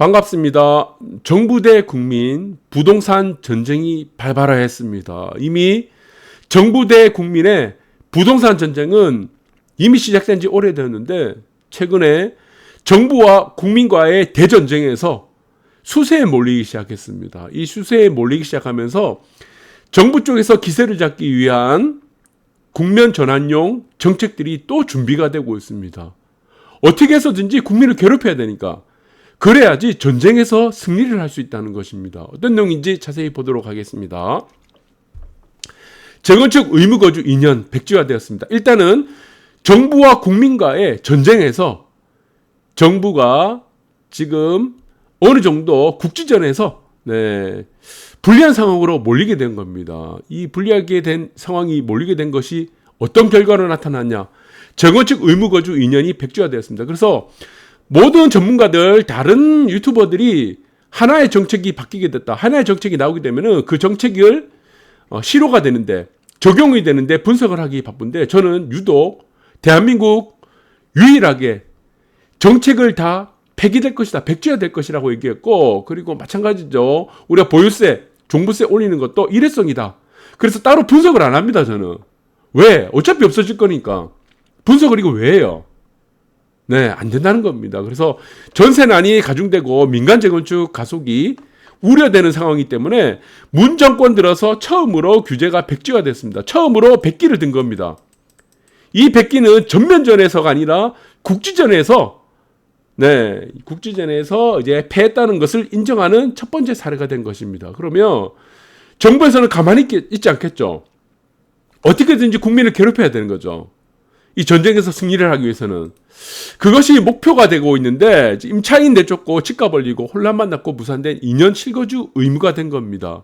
반갑습니다. 정부 대 국민 부동산 전쟁이 발발하였습니다. 이미 정부 대 국민의 부동산 전쟁은 이미 시작된 지 오래되었는데 최근에 정부와 국민과의 대전쟁에서 수세에 몰리기 시작했습니다. 이 수세에 몰리기 시작하면서 정부 쪽에서 기세를 잡기 위한 국면 전환용 정책들이 또 준비가 되고 있습니다. 어떻게 해서든지 국민을 괴롭혀야 되니까 그래야지 전쟁에서 승리를 할 수 있다는 것입니다. 어떤 내용인지 자세히 보도록 하겠습니다. 재건축 의무거주 2년 백지화 되었습니다. 일단은 정부와 국민과의 전쟁에서 정부가 지금 어느 정도 국지전에서 네, 불리한 상황으로 몰리게 된 겁니다. 이 불리하게 된 상황이 몰리게 된 것이 어떤 결과로 나타났냐? 재건축 의무거주 2년이 백지화되었습니다. 그래서 모든 전문가들 다른 유튜버들이 하나의 정책이 바뀌게 됐다. 하나의 정책이 나오게 되면은 그 정책을 어, 실효가 되는데 적용이 되는데 분석을 하기 바쁜데 저는 유독 대한민국 유일하게 정책을 다 폐기될 것이다. 백지화될 것이라고 얘기했고 그리고 마찬가지죠. 우리가 보유세, 종부세 올리는 것도 일회성이다. 그래서 따로 분석을 안 합니다. 저는 왜? 어차피 없어질 거니까 분석을 이거 왜 해요? 네, 안 된다는 겁니다. 그래서 전세 난이 가중되고 민간 재건축 가속이 우려되는 상황이기 때문에 문 정권 들어서 처음으로 규제가 백지가 됐습니다. 처음으로 백기를 든 겁니다. 이 백기는 전면전에서가 아니라 국지전에서 네, 국지전에서 이제 패했다는 것을 인정하는 첫 번째 사례가 된 것입니다. 그러면 정부에서는 가만히 있지 않겠죠. 어떻게든지 국민을 괴롭혀야 되는 거죠. 이 전쟁에서 승리를 하기 위해서는 그것이 목표가 되고 있는데 임차인 내쫓고 집값 올리고 혼란만 났고 무산된 2년 실거주 의무가 된 겁니다.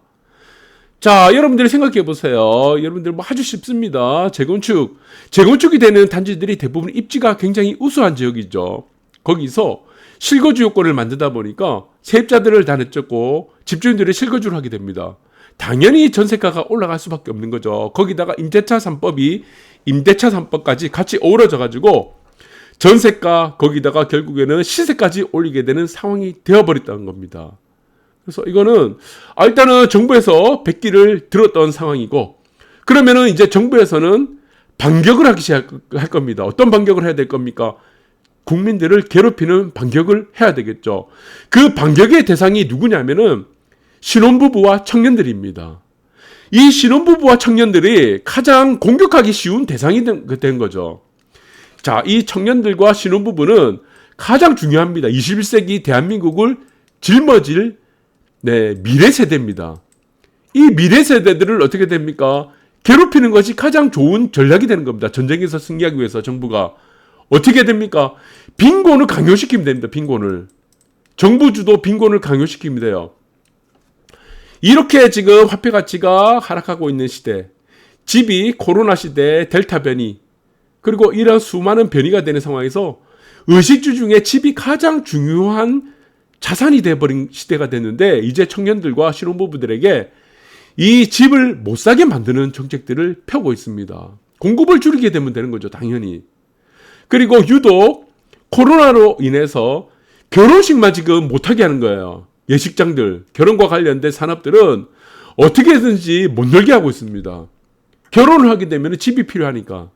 자, 여러분들이 생각해 보세요. 여러분들 뭐 아주 쉽습니다. 재건축. 재건축이 되는 단지들이 대부분 입지가 굉장히 우수한 지역이죠. 거기서 실거주 요건을 만들다 보니까 세입자들을 다 내쫓고 집주인들이 실거주를 하게 됩니다. 당연히 전세가가 올라갈 수밖에 없는 거죠. 거기다가 임대차 3법이 임대차 3법까지 같이 어우러져 가지고 전세가 거기다가 결국에는 시세까지 올리게 되는 상황이 되어버렸다는 겁니다. 그래서 이거는 아, 일단은 정부에서 백기를 들었던 상황이고 그러면은 이제 정부에서는 반격을 하기 시작할 겁니다. 어떤 반격을 해야 될 겁니까? 국민들을 괴롭히는 반격을 해야 되겠죠. 그 반격의 대상이 누구냐면은 신혼부부와 청년들입니다. 이 신혼부부와 청년들이 가장 공격하기 쉬운 대상이 된 거죠. 자, 이 청년들과 신혼부부는 가장 중요합니다. 21세기 대한민국을 짊어질 네, 미래 세대입니다. 이 미래 세대들을 어떻게 됩니까? 괴롭히는 것이 가장 좋은 전략이 되는 겁니다. 전쟁에서 승리하기 위해서 정부가 어떻게 됩니까? 빈곤을 강요시키면 됩니다. 빈곤을. 정부 주도 빈곤을 강요시키면 돼요. 이렇게 지금 화폐 가치가 하락하고 있는 시대, 집이 코로나 시대 델타 변이, 그리고 이런 수많은 변이가 되는 상황에서 의식주 중에 집이 가장 중요한 자산이 돼버린 시대가 됐는데 이제 청년들과 신혼부부들에게 이 집을 못 사게 만드는 정책들을 펴고 있습니다. 공급을 줄이게 되면 되는 거죠, 당연히. 그리고 유독 코로나로 인해서 결혼식만 지금 못하게 하는 거예요. 예식장들, 결혼과 관련된 산업들은 어떻게든지 못 열게 하고 있습니다. 결혼을 하게 되면 집이 필요하니까.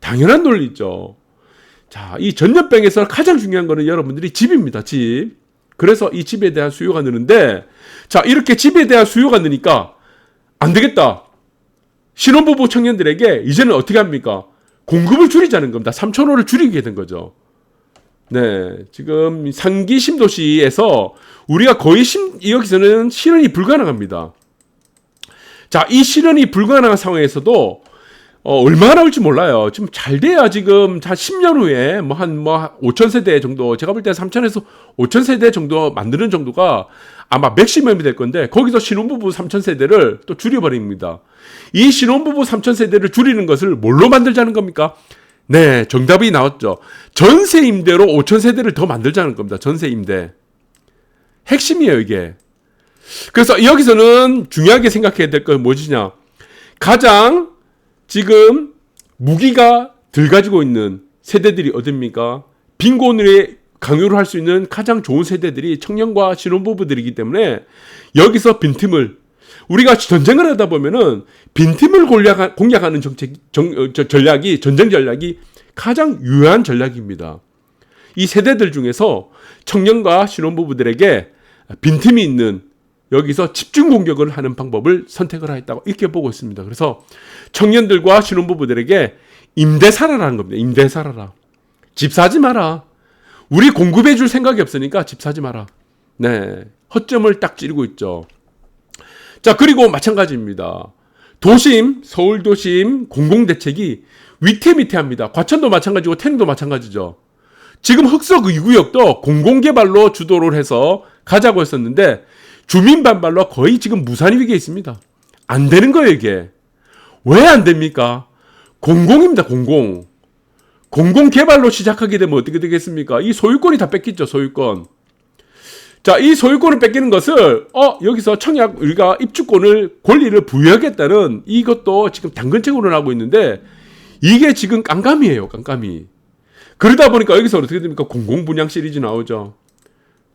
당연한 논리죠. 자, 이 전염병에서 가장 중요한 거는 여러분들이 집입니다. 집. 그래서 이 집에 대한 수요가 느는데, 자, 이렇게 집에 대한 수요가 느니까 안 되겠다. 신혼부부 청년들에게 이제는 어떻게 합니까? 공급을 줄이자는 겁니다. 3천호를 줄이게 된 거죠. 네, 지금 상기 신도시에서 우리가 거의 심, 여기서는 실현이 불가능합니다. 자, 이 실현이 불가능한 상황에서도 어, 얼마나 나올지 몰라요. 지금 잘 돼야 지금 한 10년 후에 뭐 한뭐 뭐 5천 세대 정도 제가 볼 때 3천에서 5천 세대 정도 만드는 정도가 아마 맥시멈이 될 건데 거기서 신혼부부 3천 세대를 또 줄여버립니다. 이 신혼부부 3천 세대를 줄이는 것을 뭘로 만들자는 겁니까? 네, 정답이 나왔죠. 전세 임대로 5천 세대를 더 만들자는 겁니다. 전세 임대. 핵심이에요, 이게. 그래서 여기서는 중요하게 생각해야 될 건 뭐지냐? 가장 지금 무기가 들 가지고 있는 세대들이 어딥니까? 빈곤의 강요를 할 수 있는 가장 좋은 세대들이 청년과 신혼부부들이기 때문에 여기서 빈틈을 우리가 전쟁을 하다 보면은 빈틈을 공략하, 공략하는 정책 정, 어, 저, 전략이 전쟁 전략이 가장 유효한 전략입니다. 이 세대들 중에서 청년과 신혼부부들에게 빈틈이 있는 여기서 집중 공격을 하는 방법을 선택을 하였다고 이렇게 보고 있습니다. 그래서 청년들과 신혼부부들에게 임대 살아라는 겁니다. 임대 살아라. 집 사지 마라. 우리 공급해 줄 생각이 없으니까 집 사지 마라. 네. 허점을 딱 찌르고 있죠. 자, 그리고 마찬가지입니다. 도심, 서울 도심 공공대책이 위태위태합니다. 과천도 마찬가지고 태릉도 마찬가지죠. 지금 흑석 2구역도 공공개발로 주도를 해서 가자고 했었는데 주민 반발로 거의 지금 무산 위기에 있습니다. 안 되는 거예요, 이게. 왜 안 됩니까? 공공입니다, 공공. 공공 개발로 시작하게 되면 어떻게 되겠습니까? 이 소유권이 다 뺏기죠, 소유권. 자, 이 소유권을 뺏기는 것을 어 여기서 청약 우리가 입주권을 권리를 부여하겠다는 이것도 지금 당근책으로 나오고 있는데 이게 지금 깜깜이에요, 깜깜이. 그러다 보니까 여기서 어떻게 됩니까? 공공 분양 시리즈 나오죠.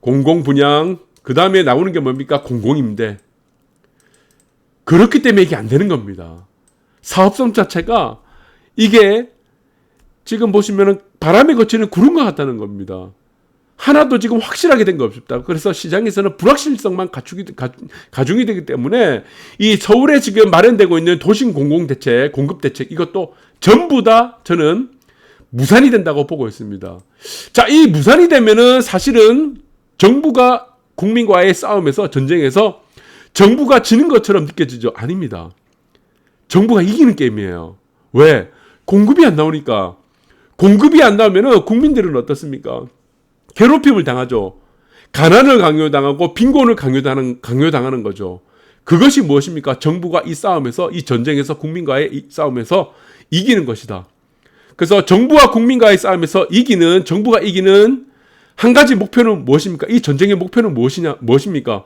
공공 분양 그 다음에 나오는 게 뭡니까? 공공임대. 그렇기 때문에 이게 안 되는 겁니다. 사업성 자체가 이게 지금 보시면은 바람에 거치는 구름과 같다는 겁니다. 하나도 지금 확실하게 된 거 없습니다. 그래서 시장에서는 불확실성만 가축이, 가, 가중이 되기 때문에 이 서울에 지금 마련되고 있는 도심 공공 대책, 공급 대책 이것도 전부 다 저는 무산이 된다고 보고 있습니다. 자, 이 무산이 되면은 사실은 정부가 국민과의 싸움에서 전쟁에서 정부가 지는 것처럼 느껴지죠? 아닙니다. 정부가 이기는 게임이에요. 왜? 공급이 안 나오니까. 공급이 안 나오면은 국민들은 어떻습니까? 괴롭힘을 당하죠. 가난을 강요당하고 빈곤을 강요당하는, 강요당하는 거죠. 그것이 무엇입니까? 정부가 이 싸움에서, 이 전쟁에서 국민과의 이 싸움에서 이기는 것이다. 그래서 정부와 국민과의 싸움에서 이기는, 정부가 이기는 한 가지 목표는 무엇입니까? 이 전쟁의 목표는 무엇이냐, 무엇입니까?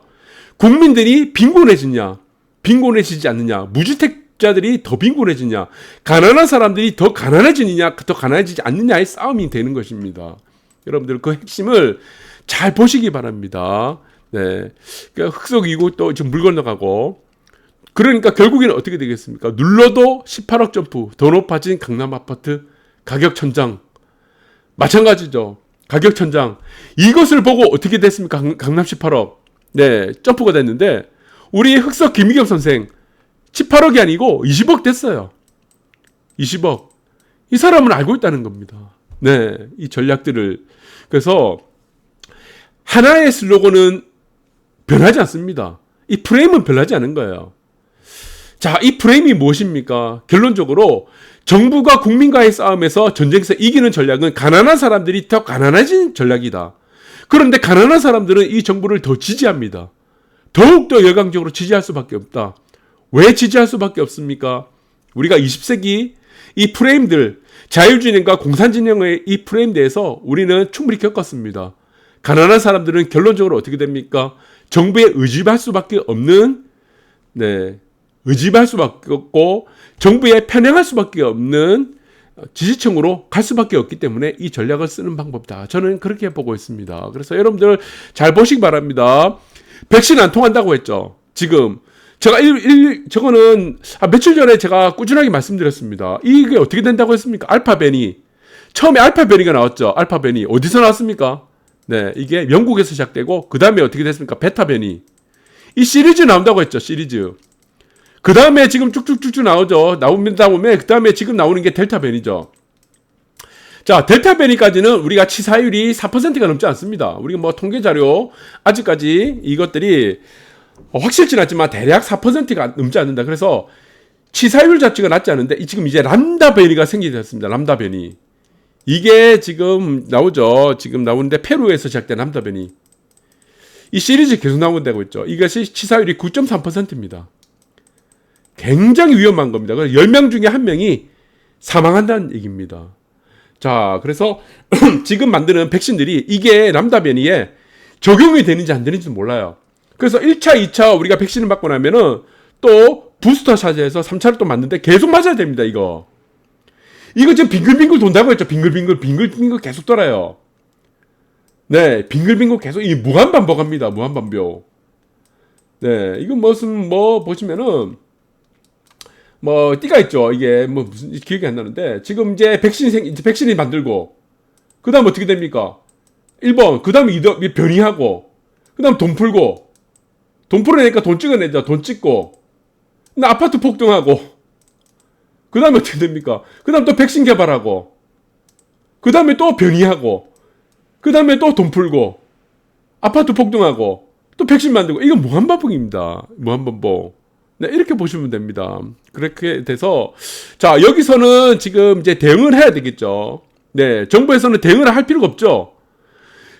국민들이 빈곤해지냐, 빈곤해지지 않느냐, 무주택자들이 더 빈곤해지냐, 가난한 사람들이 더 가난해지느냐, 더 가난해지지 않느냐의 싸움이 되는 것입니다. 여러분들 그 핵심을 잘 보시기 바랍니다. 네. 그러니까 흑석 이고 또 지금 물 건너가고. 그러니까 결국에는 어떻게 되겠습니까? 눌러도 18억 점프, 더 높아진 강남 아파트 가격 천장. 마찬가지죠. 가격 천장. 이것을 보고 어떻게 됐습니까? 강남 18억. 네, 점프가 됐는데 우리 흑석 김희경 선생 18억이 아니고 20억 됐어요. 20억. 이 사람은 알고 있다는 겁니다. 네, 이 전략들을 그래서 하나의 슬로건은 변하지 않습니다. 이 프레임은 변하지 않은 거예요. 자, 이 프레임이 무엇입니까? 결론적으로 정부가 국민과의 싸움에서 전쟁에서 이기는 전략은 가난한 사람들이 더 가난해진 전략이다. 그런데 가난한 사람들은 이 정부를 더 지지합니다. 더욱더 열광적으로 지지할 수밖에 없다. 왜 지지할 수밖에 없습니까? 우리가 20세기 이 프레임들, 자율진영과 공산진영의 이 프레임대에서 우리는 충분히 겪었습니다. 가난한 사람들은 결론적으로 어떻게 됩니까? 정부에 의지할 수밖에 없는, 네, 의지할 수밖에 없고, 정부에 편향할 수밖에 없는 지지층으로 갈 수밖에 없기 때문에 이 전략을 쓰는 방법이다. 저는 그렇게 보고 있습니다. 그래서 여러분들 잘 보시기 바랍니다. 백신 안 통한다고 했죠. 지금 제가 일, 일 저거는 아, 며칠 전에 제가 꾸준하게 말씀드렸습니다. 이게 어떻게 된다고 했습니까? 알파벤이 처음에 알파벤이가 나왔죠. 알파벤이 어디서 나왔습니까? 네, 이게 영국에서 시작되고 그 다음에 어떻게 됐습니까? 베타벤이 이 시리즈 나온다고 했죠. 시리즈. 그 다음에 지금 쭉쭉쭉쭉 나오죠. 나옵니다 보면 그 다음에 지금 나오는 게 델타 변이죠. 자, 델타 변이까지는 우리가 치사율이 4%가 넘지 않습니다. 우리가 뭐 통계 자료 아직까지 이것들이 확실치 않지만 대략 4%가 넘지 않는다. 그래서 치사율 자체가 낮지 않은데 지금 이제 람다 변이가 생기게 됐습니다. 람다 변이. 이게 지금 나오죠. 지금 나오는데 페루에서 시작된 람다 변이. 이 시리즈 계속 나온다고 있죠. 이것이 치사율이 9.3%입니다. 굉장히 위험한 겁니다. 그래서 10명 중에 한 명이 사망한다는 얘기입니다. 자, 그래서 지금 만드는 백신들이 이게 람다 변이에 적용이 되는지 안 되는지 몰라요. 그래서 1차, 2차 우리가 백신을 맞고 나면은 또 부스터 샷에서 3차를 또 맞는데 계속 맞아야 됩니다, 이거. 이거 지금 빙글빙글 돈다고 했죠. 빙글빙글, 빙글빙글 계속 돌아요. 네, 빙글빙글 계속 이 무한 반복합니다. 무한 반복. 네, 이건 무슨 뭐 보시면은 뭐 띠가 있죠. 이게 뭐 무슨 기억이 안 나는데 지금 이제 백신 생 이제 백신이 만들고 그 다음 어떻게 됩니까? 1번 그 다음에 이더 변이하고 그 다음 돈 풀고 돈 풀어내니까 돈 찍어내자 돈 찍고 나 아파트 폭등하고 그 다음에 어떻게 됩니까? 그 다음 또 백신 개발하고 그 다음에 또 변이하고 그 다음에 또 돈 풀고 아파트 폭등하고 또 백신 만들고 이건 무한반복입니다. 무한반복. 네, 이렇게 보시면 됩니다. 그렇게 돼서 자, 여기서는 지금 이제 대응을 해야 되겠죠. 네, 정부에서는 대응을 할 필요가 없죠.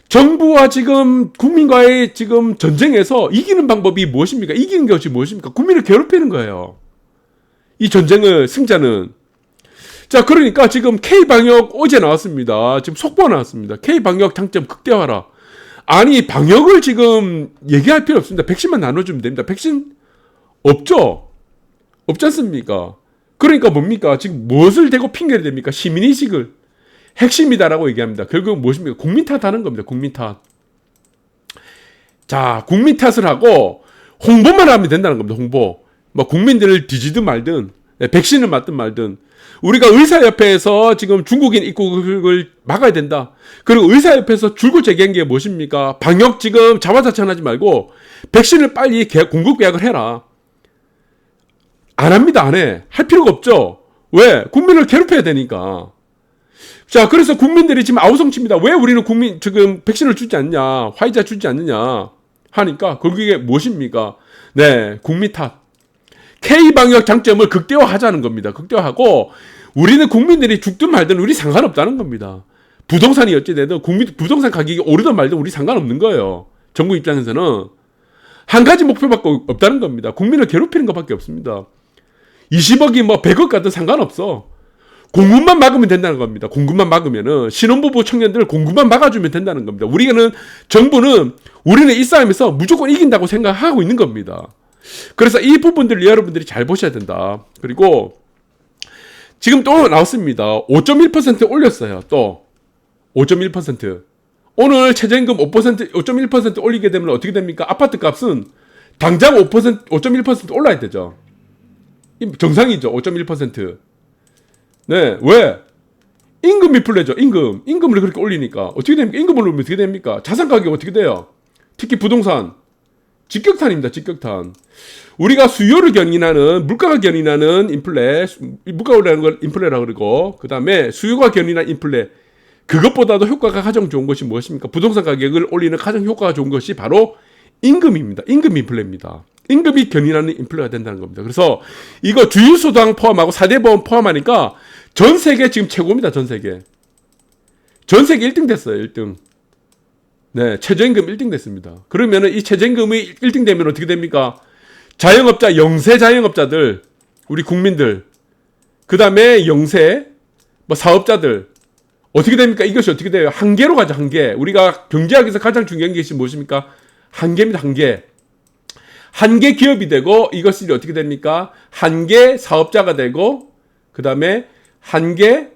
정부와 지금 국민과의 지금 전쟁에서 이기는 방법이 무엇입니까? 이기는 것이 무엇입니까? 국민을 괴롭히는 거예요. 이 전쟁을 승자는 자, 그러니까 지금 K 방역 어제 나왔습니다. 지금 속보 나왔습니다. K 방역 장점 극대화라. 아니, 방역을 지금 얘기할 필요 없습니다. 백신만 나눠주면 됩니다. 백신 없죠? 없지 않습니까? 그러니까 뭡니까? 지금 무엇을 대고 핑계를 댑니까? 시민의식을. 핵심이다라고 얘기합니다. 결국 무엇입니까? 국민 탓하는 겁니다. 국민 탓. 자, 국민 탓을 하고 홍보만 하면 된다는 겁니다. 홍보. 뭐 국민들을 뒤지든 말든 네, 백신을 맞든 말든 우리가 의사협회에서 지금 중국인 입국을 막아야 된다. 그리고 의사협회에서 줄곧 제기한 게 무엇입니까? 방역 지금 자화자찬하지 말고 백신을 빨리 계- 공급 계약을 해라. 안 합니다. 안 해. 할 필요가 없죠. 왜? 국민을 괴롭혀야 되니까. 자, 그래서 국민들이 지금 아우성칩니다. 왜 우리는 국민 지금 백신을 주지 않냐? 화이자 주지 않느냐? 하니까 거기에 무엇입니까? 네, 국민 탓. K 방역 장점을 극대화하자는 겁니다. 극대화하고 우리는 국민들이 죽든 말든 우리 상관없다는 겁니다. 부동산이 어찌되든 국민 부동산 가격이 오르든 말든 우리 상관없는 거예요. 정부 입장에서는 한 가지 목표밖에 없다는 겁니다. 국민을 괴롭히는 것밖에 없습니다. 20억이 뭐 100억 가든 상관없어. 공급만 막으면 된다는 겁니다. 공급만 막으면은 신혼부부 청년들 공급만 막아주면 된다는 겁니다. 우리는 정부는 우리는 이 싸움에서 무조건 이긴다고 생각하고 있는 겁니다. 그래서 이 부분들 여러분들이 잘 보셔야 된다. 그리고 지금 또 나왔습니다. 5.1% 올렸어요. 또 5.1%. 오늘 최저임금 5% 5.1% 올리게 되면 어떻게 됩니까? 아파트 값은 당장 5% 5.1% 올라야 되죠. 이 정상이죠. 5.1%. 네, 왜? 임금 인플레죠. 임금. 임금을 그렇게 올리니까 어떻게 됩니까? 임금을 올리면 어떻게 됩니까? 자산 가격 어떻게 돼요? 특히 부동산 직격탄입니다. 직격탄. 우리가 수요를 견인하는 물가가 견인하는 인플레, 물가가 올라가는 걸 인플레라고 그러고 그다음에 수요가 견인한 인플레 그것보다도 효과가 가장 좋은 것이 무엇입니까? 부동산 가격을 올리는 가장 효과가 좋은 것이 바로 임금입니다. 임금 인플레입니다. 임금이 견인하는 인플레가 된다는 겁니다. 그래서 이거 주유소당 포함하고 4대 보험 포함하니까 전 세계 지금 최고입니다. 전 세계. 전 세계 1등 됐어요. 1등. 네, 최저임금 1등 됐습니다. 그러면은 이 최저임금이 1등 되면 어떻게 됩니까? 자영업자, 영세 자영업자들, 우리 국민들, 그 다음에 영세, 뭐 사업자들, 어떻게 됩니까? 이것이 어떻게 돼요? 한계로 가죠, 한계. 우리가 경제학에서 가장 중요한 것이 무엇입니까? 한계입니다, 한계. 한계 기업이 되고 이것이 어떻게 됩니까? 한계 사업자가 되고 그 다음에 한계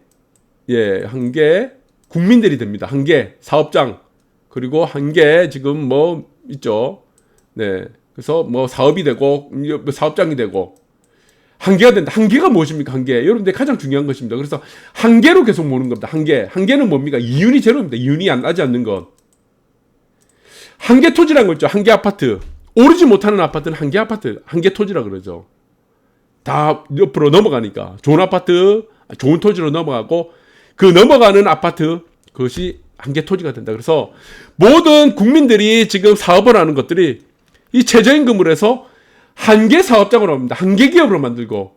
예 한계 국민들이 됩니다. 한계 사업장 그리고 한계 지금 뭐 있죠. 네 그래서 뭐 사업이 되고 뭐 사업장이 되고 한계가 된다. 한계가 무엇입니까? 한계. 여러분들 가장 중요한 것입니다. 그래서 한계로 계속 모는 겁니다. 한계. 한계는 뭡니까? 이윤이 제로입니다. 이윤이 안 나지 않는 것. 한계 토지라는 거 있죠. 한계 아파트. 오르지 못하는 아파트는 한계 아파트, 한계 토지라 그러죠. 다 옆으로 넘어가니까 좋은 아파트, 좋은 토지로 넘어가고 그 넘어가는 아파트 그것이 한계 토지가 된다. 그래서 모든 국민들이 지금 사업을 하는 것들이 이 최저임금으로 해서 한계 사업장으로 합니다. 한계 기업으로 만들고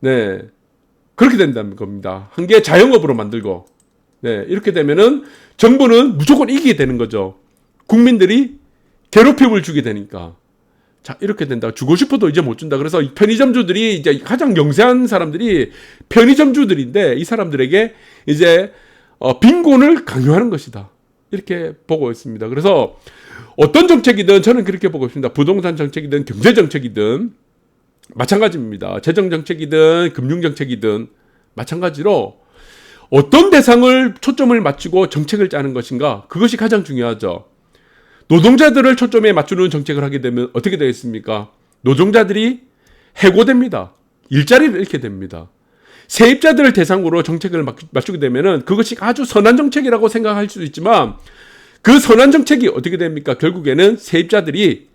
네 그렇게 된다는 겁니다. 한계 자영업으로 만들고 네 이렇게 되면은 정부는 무조건 이기게 되는 거죠. 국민들이 괴롭힘을 주게 되니까. 자, 이렇게 된다. 주고 싶어도 이제 못 준다. 그래서 이 편의점주들이 이제 가장 영세한 사람들이 편의점주들인데 이 사람들에게 이제 어, 빈곤을 강요하는 것이다. 이렇게 보고 있습니다. 그래서 어떤 정책이든 저는 그렇게 보고 있습니다. 부동산 정책이든 경제 정책이든 마찬가지입니다. 재정 정책이든 금융 정책이든 마찬가지로 어떤 대상을 초점을 맞추고 정책을 짜는 것인가? 그것이 가장 중요하죠. 노동자들을 초점에 맞추는 정책을 하게 되면 어떻게 되겠습니까? 노동자들이 해고됩니다. 일자리를 잃게 됩니다. 세입자들을 대상으로 정책을 맞- 맞추게 되면은 그것이 아주 선한 정책이라고 생각할 수도 있지만 그 선한 정책이 어떻게 됩니까? 결국에는 세입자들이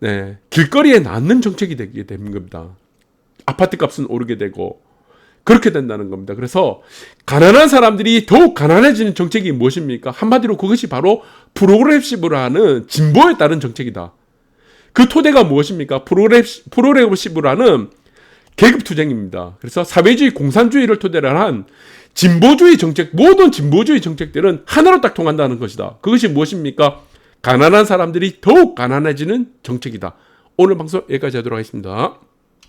네, 길거리에 낳는 정책이 되게 되는 겁니다. 아파트 값은 오르게 되고 그렇게 된다는 겁니다. 그래서 가난한 사람들이 더욱 가난해지는 정책이 무엇입니까? 한마디로 그것이 바로 프로그레시브로 하는 진보에 따른 정책이다. 그 토대가 무엇입니까? 하는 계급 투쟁입니다. 그래서 사회주의 공산주의를 토대로 한 진보주의 정책, 모든 진보주의 정책들은 하나로 딱 통한다는 것이다. 그것이 무엇입니까? 가난한 사람들이 더욱 가난해지는 정책이다. 오늘 방송 여기까지 하도록 하겠습니다.